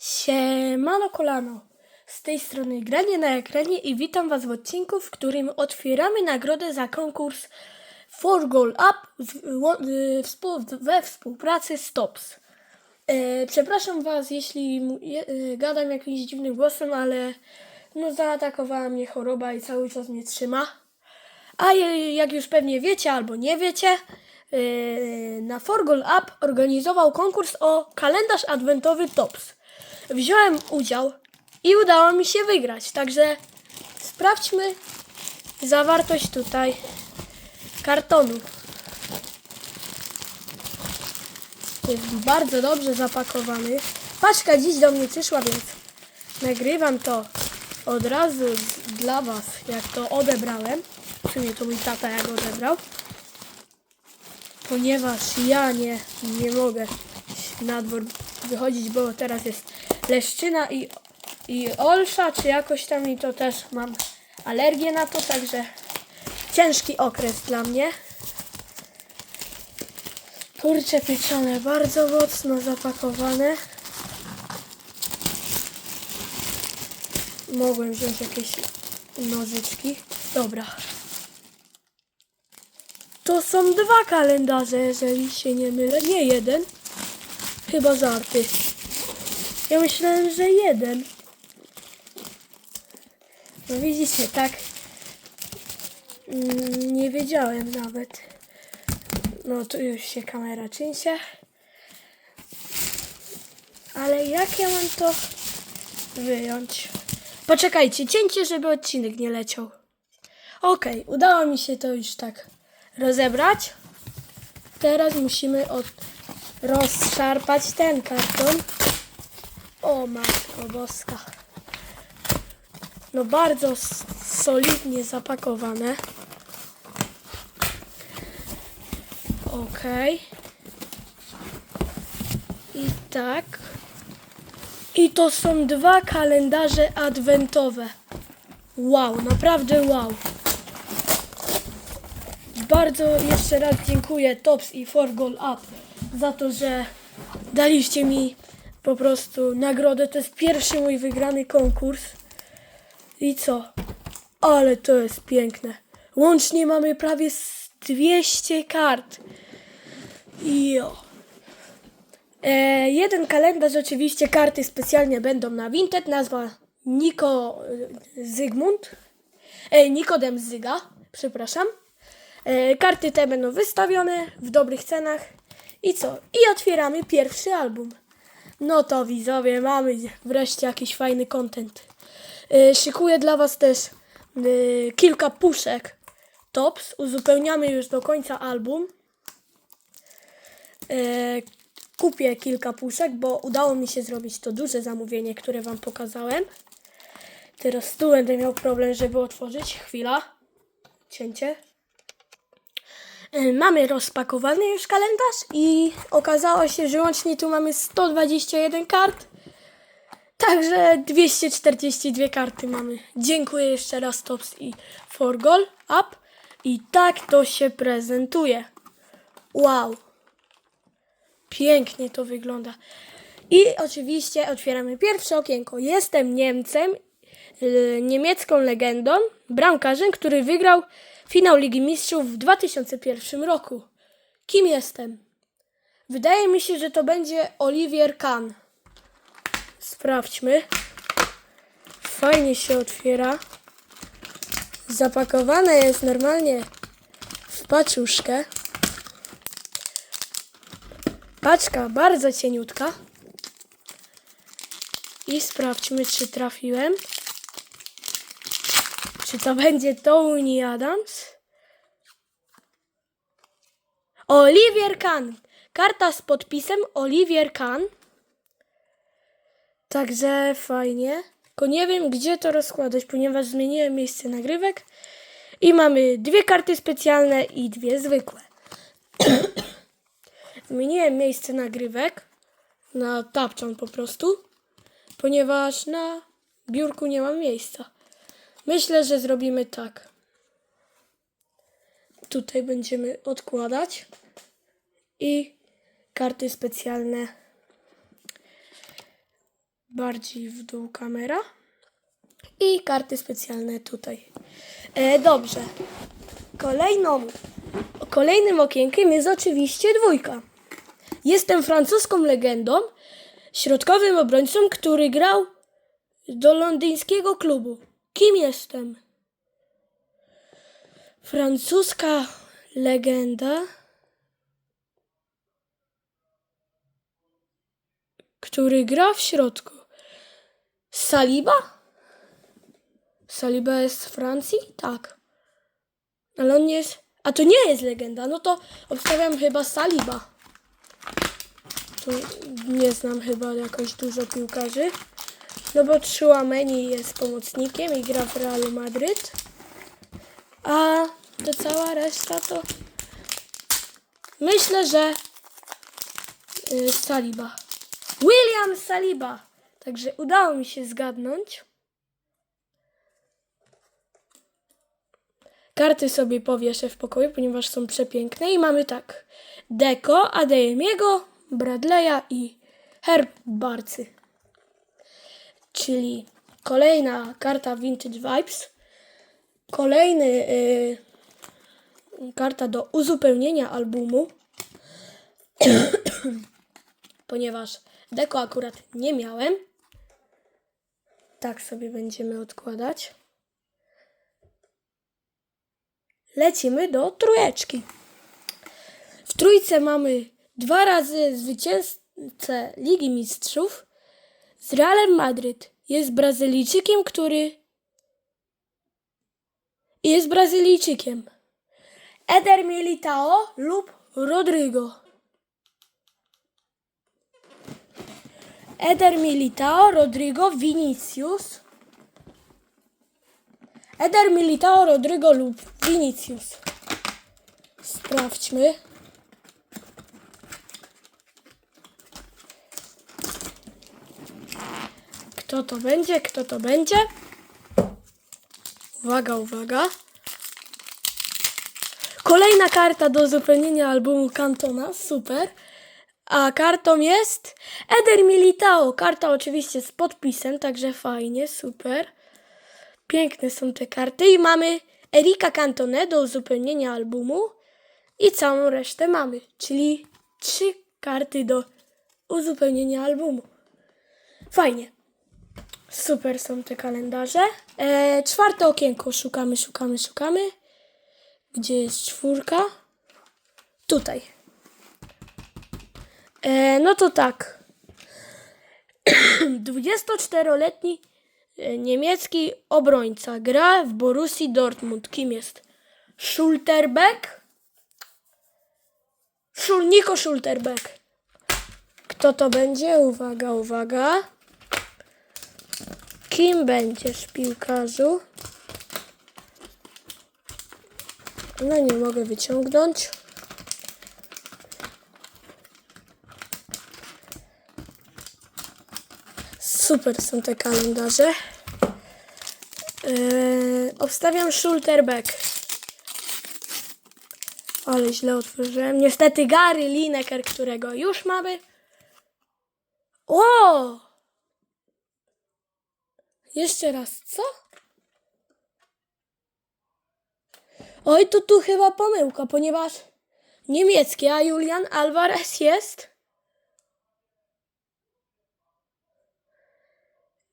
Siemano kolano. Z tej strony Granie na ekranie i witam Was w odcinku, w którym otwieramy nagrodę za konkurs For Goal Up we współpracy z Tops. E, przepraszam Was, jeśli e, gadam jakimś dziwnym głosem, ale no zaatakowała mnie choroba i cały czas mnie trzyma. A jak już pewnie wiecie albo nie wiecie, yy, na Forgol Up organizował konkurs o kalendarz adwentowy Tops. Wziąłem udział i udało mi się wygrać, także sprawdźmy zawartość tutaj kartonu. Jest bardzo dobrze zapakowany. Paczka dziś do mnie przyszła, więc nagrywam to od razu dla Was, jak to odebrałem. W sumie to mój tata jak odebrał. Ponieważ ja nie, nie mogę na dwór wychodzić, bo teraz jest leszczyna i, i olsza, czy jakoś tam i to też mam alergię na to, także ciężki okres dla mnie. Kurcze pieczone, bardzo mocno zapakowane. Mogłem wziąć jakieś nożyczki. Dobra. To są dwa kalendarze, jeżeli się nie mylę. Nie jeden. Chyba żarty. Ja myślałem, że jeden. No widzicie, tak. Mm, Nie wiedziałem nawet. No tu już się kamera czyńcie. Ale jak ja mam to wyjąć? Poczekajcie, cięcie, żeby odcinek nie leciał. Okej, udało mi się to już tak rozebrać. Teraz musimy od... rozszarpać ten karton. O matko boska. No bardzo solidnie zapakowane. Okej. I tak. I to są dwa kalendarze adwentowe. Wow, naprawdę wow. Bardzo jeszcze raz dziękuję Tops i For Goal Up za to, że daliście mi po prostu nagrodę. To jest pierwszy mój wygrany konkurs. I co? Ale to jest piękne. Łącznie mamy prawie z 200 kart. Jo. E, jeden kalendarz, oczywiście karty specjalnie będą na Vinted. Nazwa Niko e, Zygmunt. E, Nikodem Zyga, przepraszam. E, karty te będą wystawione w dobrych cenach. I co? I otwieramy pierwszy album. No to widzowie, mamy wreszcie jakiś fajny content. E, szykuję dla Was też e, kilka puszek tops. Uzupełniamy już do końca album. E, kupię kilka puszek, bo udało mi się zrobić to duże zamówienie, które Wam pokazałem. Teraz tu będę miał problem, żeby otworzyć. Chwila. Cięcie. E, Mamy rozpakowany już kalendarz i okazało się, że łącznie tu mamy 121 kart. Także 242 karty mamy. Dziękuję jeszcze raz Tops i For Goal Up. I tak to się prezentuje. Wow. Pięknie to wygląda. I oczywiście otwieramy pierwsze okienko. Jestem Niemcem, y, niemiecką legendą, bramkarzem, który wygrał finał Ligi Mistrzów w 2001 roku. Kim jestem? Wydaje mi się, że to będzie Olivier Kahn. Sprawdźmy. Fajnie się otwiera. Zapakowane jest normalnie w paczuszkę. Paczka bardzo cieniutka. I sprawdźmy, czy trafiłem. Czy to będzie Tony Adams? Olivier Kahn. Karta z podpisem Olivier Kahn. Także fajnie. Tylko nie wiem, gdzie to rozkładać, ponieważ zmieniłem miejsce nagrywek. I mamy dwie karty specjalne i dwie zwykłe. Zmieniłem miejsce nagrywek na tapczan po prostu, ponieważ na biurku nie mam miejsca. Myślę, że zrobimy tak. Tutaj będziemy odkładać i karty specjalne bardziej w dół kamera. I karty specjalne tutaj. E, dobrze. Kolejną, kolejnym okienkiem jest oczywiście dwójka. Jestem francuską legendą, środkowym obrońcą, który grał do londyńskiego klubu. Kim jestem? Francuska legenda, który gra w środku. Saliba? Saliba jest z Francji? Tak. Ale on nie jest. A to nie jest legenda. No to obstawiam chyba Saliba. Tu nie znam chyba jakoś dużo piłkarzy. No bo Chouameni jest pomocnikiem i gra w Realu Madryt. A to cała reszta to myślę, że y, Saliba. William Saliba. Także udało mi się zgadnąć. Karty sobie powieszę w pokoju, ponieważ są przepiękne i mamy tak. Deco, Adeyemiego, Bradley'a i Herb Barcy. Czyli kolejna karta Vintage Vibes. Kolejny y, karta do uzupełnienia albumu. ponieważ deko akurat nie miałem. Tak sobie będziemy odkładać. Lecimy do trójeczki. W trójce mamy dwa razy zwycięzcę Ligi Mistrzów z Realem Madryt. Jest Brazylijczykiem, który jest Brazylijczykiem. Eder Militao lub Rodrigo. Eder Militao, Rodrigo, Vinicius. Eder Militao, Rodrigo lub Vinicius. Sprawdźmy. Kto to będzie? Kto to będzie? Uwaga, uwaga. Kolejna karta do uzupełnienia albumu Cantona. Super. A kartą jest Eder Militao. Karta oczywiście z podpisem, także fajnie, super. Piękne są te karty. I mamy Erika Cantone do uzupełnienia albumu. I całą resztę mamy, czyli trzy karty do uzupełnienia albumu. Fajnie. Super są te kalendarze. E, czwarte okienko. Szukamy, szukamy, szukamy. Gdzie jest czwórka? Tutaj. E, no to tak. 24-letni e, niemiecki obrońca gra w Borussii Dortmund. Kim jest? Schulterbeck? Schul Nico Schulterbeck. Kto to będzie? Uwaga, uwaga. Kim będziesz, piłkarzu? No nie mogę wyciągnąć. Super są te kalendarze. Yy, obstawiam Schulterbeck. Ale źle otworzyłem. Niestety Gary Lineker, którego już mamy. O! Jeszcze raz, co? Oj, to tu chyba pomyłka, ponieważ niemiecki, a Julian Alvarez jest.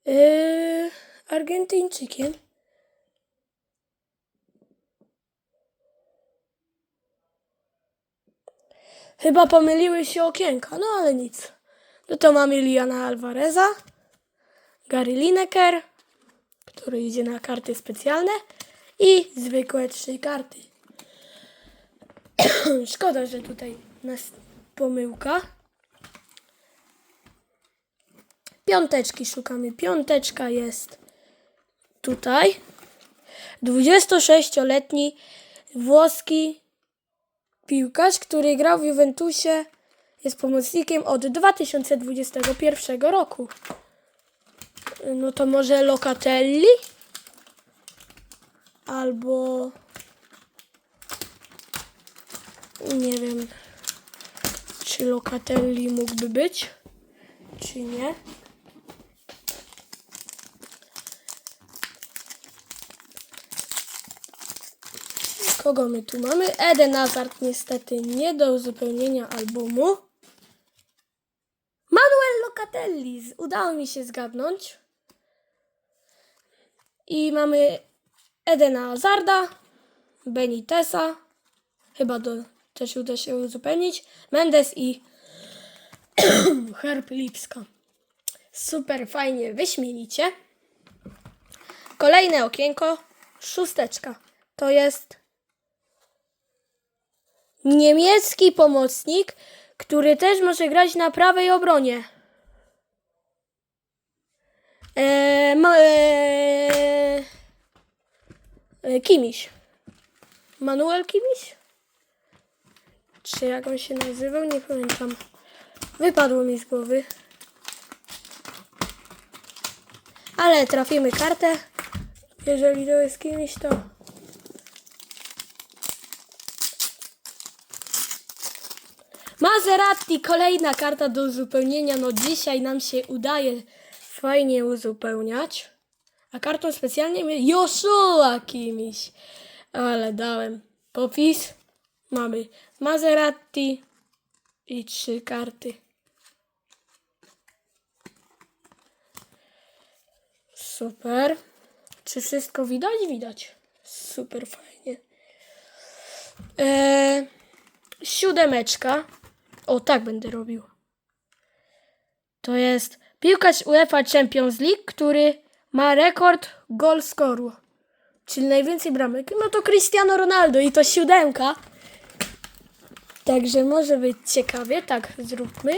Yy, Argentyńczykiem. Chyba pomyliły się okienka, no ale nic. No to mamy Liana Alvareza, Gary Lineker, który idzie na karty specjalne i zwykłe trzy karty. Szkoda, że tutaj nas pomyłka. Piąteczki szukamy. Piąteczka jest tutaj. 26-letni włoski piłkarz, który grał w Juventusie, jest pomocnikiem od 2021 roku. No to może Locatelli? Albo... Nie wiem, czy Locatelli mógłby być, czy nie. Kogo my tu mamy? Eden Hazard niestety nie do uzupełnienia albumu. Manuel Locatelli. Udało mi się zgadnąć. I mamy Edena Hazarda, Benitesa. Chyba do, też uda się uzupełnić. Mendes i Herb Lipska. Super fajnie, wyśmienicie. Kolejne okienko. Szósteczka. To jest niemiecki pomocnik, który też może grać na prawej obronie. Eee, ma, eee, e, Kimiś. Manuel Kimiś? Czy jak on się nazywał? Nie pamiętam. Wypadło mi z głowy. Ale trafimy kartę. Jeżeli to jest kimś, to... Maserati, kolejna karta do uzupełnienia. No dzisiaj nam się udaje fajnie uzupełniać. A kartą specjalnie mnie Joshua kimś. Ale dałem popis. Mamy Maserati i trzy karty. Super. Czy wszystko widać? Widać. Super fajnie. Eee, siódemeczka. O, tak będę robił. To jest piłkarz UEFA Champions League, który ma rekord gol scoru. Czyli najwięcej bramek. No to Cristiano Ronaldo i to siódemka. Także może być ciekawie. Tak, zróbmy.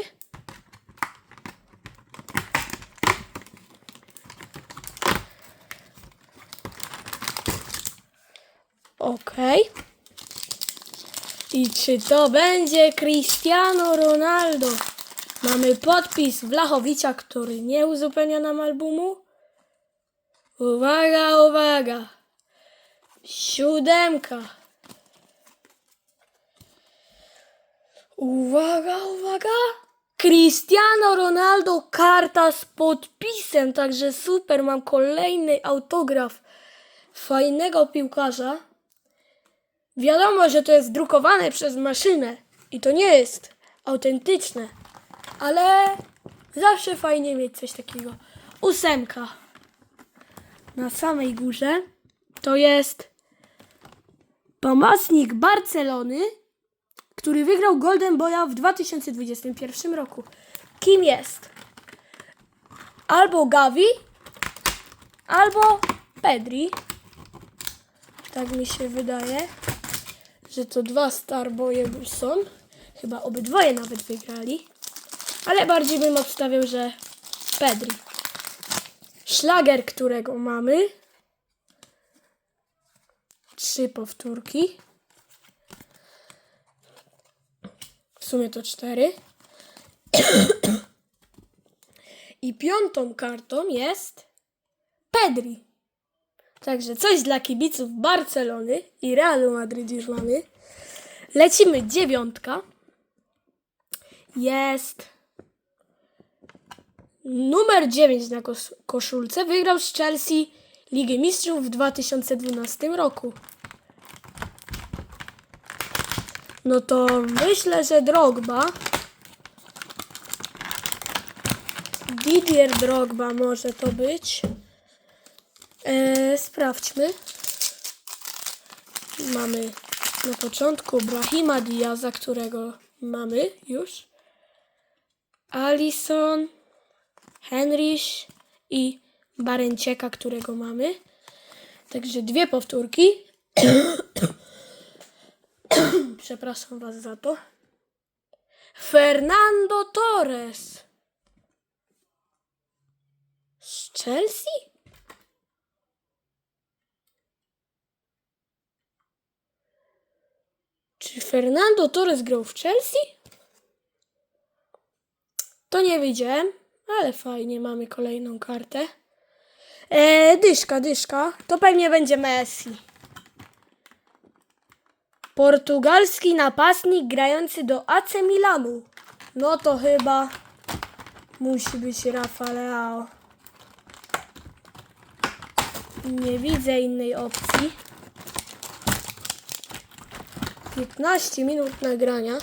Okej. I czy to będzie Cristiano Ronaldo? Mamy podpis Wlachowicza, który nie uzupełnia nam albumu. Uwaga, uwaga. Siódemka. Uwaga, uwaga. Cristiano Ronaldo, karta z podpisem, także super, mam kolejny autograf fajnego piłkarza. Wiadomo, że to jest drukowane przez maszynę i to nie jest autentyczne, ale zawsze fajnie mieć coś takiego. Ósemka. Na samej górze to jest pomocnik Barcelony, który wygrał Golden Boya w 2021 roku. Kim jest? Albo Gavi, albo Pedri. Tak mi się wydaje, że to dwa Starboye już są. Chyba obydwoje nawet wygrali. Ale bardziej bym obstawiał, że Pedri. Szlager, którego mamy. Trzy powtórki. W sumie to cztery. I piątą kartą jest Pedri. Także coś dla kibiców Barcelony i Realu Madryt już mamy. Lecimy dziewiątka. Jest numer 9 na kos- koszulce. Wygrał z Chelsea Ligę Mistrzów w 2012 roku. No to myślę, że Drogba. Didier Drogba może to być. E, sprawdźmy. Mamy na początku Brahima Diaza, którego mamy już. Alison, Henrich i Barencieka, którego mamy. Także dwie powtórki. Przepraszam Was za to. Fernando Torres. Z Chelsea? Czy Fernando Torres grał w Chelsea? To nie wiedziałem, ale fajnie, mamy kolejną kartę. E, dyszka, dyszka. To pewnie będzie Messi. Portugalski napastnik grający do AC Milanu. No to chyba musi być Rafa Leao. Nie widzę innej opcji. 15 minut nagrania.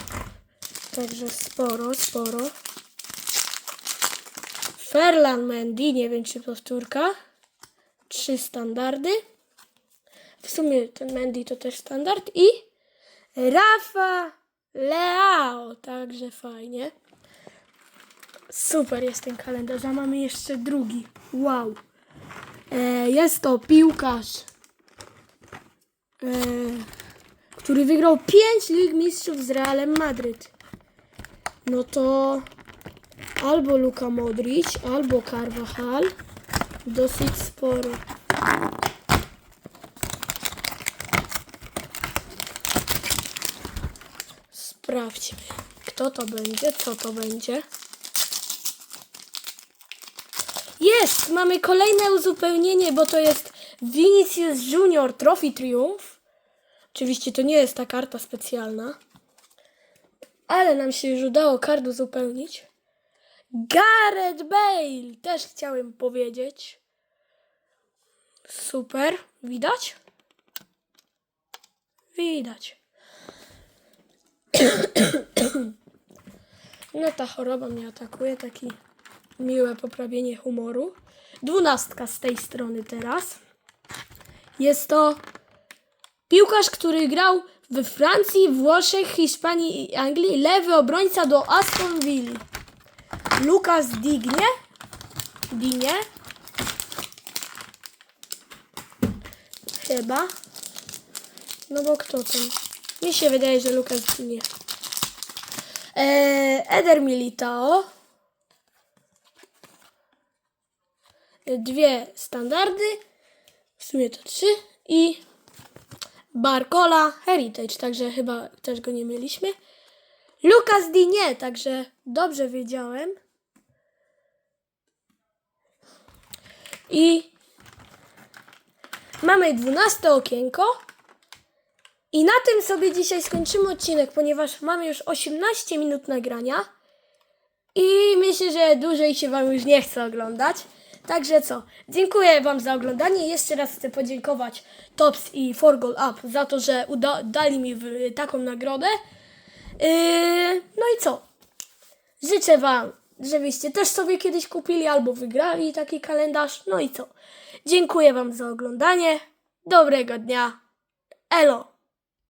Także sporo, sporo. Ferland Mendy, nie wiem czy powtórka. Trzy standardy. W sumie ten Mendy to też standard. I Rafa Leao, także fajnie. Super jest ten kalendarz, a mamy jeszcze drugi. Wow. E, jest to piłkarz, e, który wygrał 5 Lig Mistrzów z Realem Madryt. No to albo Luka Modric, albo Carvajal. Dosyć sporo. Sprawdźmy, kto to będzie, co to będzie. Jest! Mamy kolejne uzupełnienie, bo to jest Vinicius Junior Trophy Triumph. Oczywiście to nie jest ta karta specjalna. Ale nam się już udało kart uzupełnić. Gareth Bale! Też chciałem powiedzieć. Super. Widać? Widać. No ta choroba mnie atakuje, taki miłe poprawienie humoru. Dwunastka z tej strony teraz. Jest to piłkarz, który grał we Francji, Włoszech, Hiszpanii i Anglii. Lewy obrońca do Aston Villa. Lukas Digne. Digne. Chyba. No bo kto tam? Mi się wydaje, że Lukas Digne. Eee, Eder Militao. Dwie standardy. W sumie to trzy. I Barcola Heritage, także chyba też go nie mieliśmy. Lucas Dinie, także dobrze wiedziałem. I mamy 12 okienko. I na tym sobie dzisiaj skończymy odcinek, ponieważ mamy już 18 minut nagrania. I myślę, że dłużej się Wam już nie chce oglądać. Także co? Dziękuję Wam za oglądanie. Jeszcze raz chcę podziękować Tops i Forgol Up za to, że uda- dali mi taką nagrodę. Yy, no i co? Życzę Wam, żebyście też sobie kiedyś kupili albo wygrali taki kalendarz. No i co? Dziękuję Wam za oglądanie. Dobrego dnia. Elo!